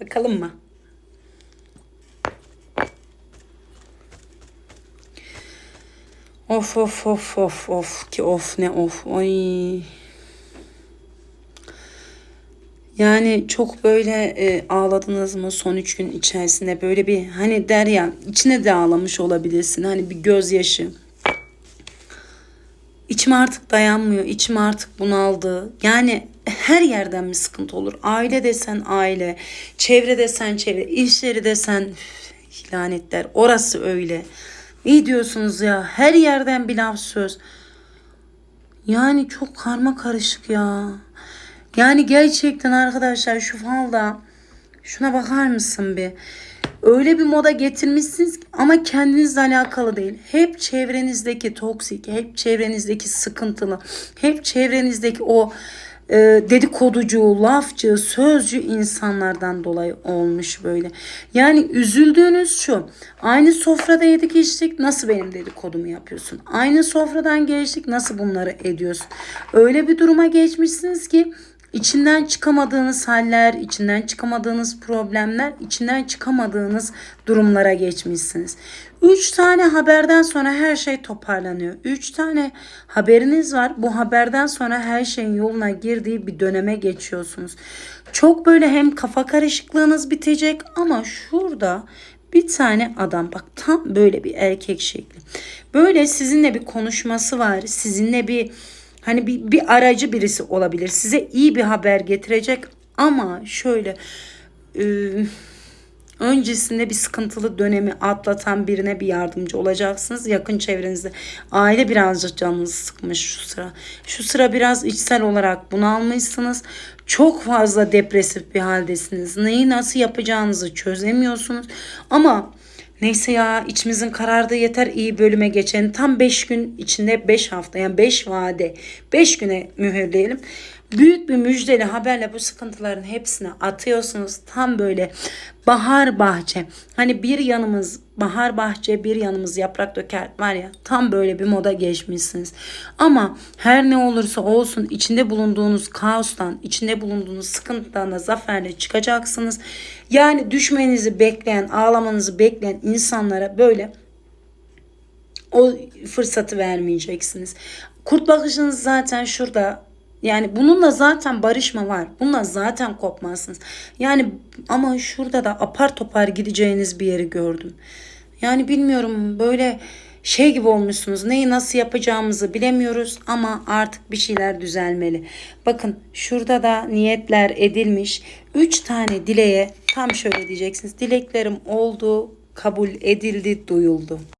Bakalım mı? Of of of of of ki of ne of. Ay. Yani çok böyle e, ağladınız mı son üç gün içerisinde böyle bir hani der ya içine de ağlamış olabilirsin hani bir gözyaşı. İçim artık dayanmıyor. içim artık bunaldı. Yani her yerden mi sıkıntı olur? Aile desen aile, çevre desen çevre, iş yeri desen üf, lanetler. Orası öyle. İyi diyorsunuz ya. Her yerden bir laf söz. Yani çok karma karışık ya. Yani gerçekten arkadaşlar şu falda şuna bakar mısın bir? Öyle bir moda getirmişsiniz ki ama kendinizle alakalı değil. Hep çevrenizdeki toksik, hep çevrenizdeki sıkıntılı, hep çevrenizdeki o e, dedikoducu, lafçı, sözcü insanlardan dolayı olmuş böyle. Yani üzüldüğünüz şu. Aynı sofrada yedik içtik nasıl benim dedikodumu yapıyorsun? Aynı sofradan geçtik nasıl bunları ediyorsun? Öyle bir duruma geçmişsiniz ki İçinden çıkamadığınız haller, içinden çıkamadığınız problemler, içinden çıkamadığınız durumlara geçmişsiniz. Üç tane haberden sonra her şey toparlanıyor. Üç tane haberiniz var. Bu haberden sonra her şeyin yoluna girdiği bir döneme geçiyorsunuz. Çok böyle hem kafa karışıklığınız bitecek ama şurada bir tane adam bak tam böyle bir erkek şekli. Böyle sizinle bir konuşması var. Sizinle bir Hani bir, bir aracı birisi olabilir. Size iyi bir haber getirecek ama şöyle e, öncesinde bir sıkıntılı dönemi atlatan birine bir yardımcı olacaksınız. Yakın çevrenizde aile birazcık canınızı sıkmış şu sıra. Şu sıra biraz içsel olarak bunalmışsınız. Çok fazla depresif bir haldesiniz. Neyi nasıl yapacağınızı çözemiyorsunuz. Ama Neyse ya içimizin karardığı yeter iyi bölüme geçen tam 5 gün içinde 5 hafta yani 5 vade 5 güne mühürleyelim. Büyük bir müjdeli haberle bu sıkıntıların hepsini atıyorsunuz. Tam böyle bahar bahçe. Hani bir yanımız bahar bahçe bir yanımız yaprak döker var ya tam böyle bir moda geçmişsiniz. Ama her ne olursa olsun içinde bulunduğunuz kaostan, içinde bulunduğunuz sıkıntıdan da zaferle çıkacaksınız. Yani düşmenizi bekleyen, ağlamanızı bekleyen insanlara böyle o fırsatı vermeyeceksiniz. Kurt bakışınız zaten şurada yani bununla zaten barışma var. Bununla zaten kopmazsınız. Yani ama şurada da apar topar gideceğiniz bir yeri gördüm. Yani bilmiyorum böyle şey gibi olmuşsunuz. Neyi nasıl yapacağımızı bilemiyoruz ama artık bir şeyler düzelmeli. Bakın şurada da niyetler edilmiş. Üç tane dileğe tam şöyle diyeceksiniz. Dileklerim oldu, kabul edildi, duyuldu.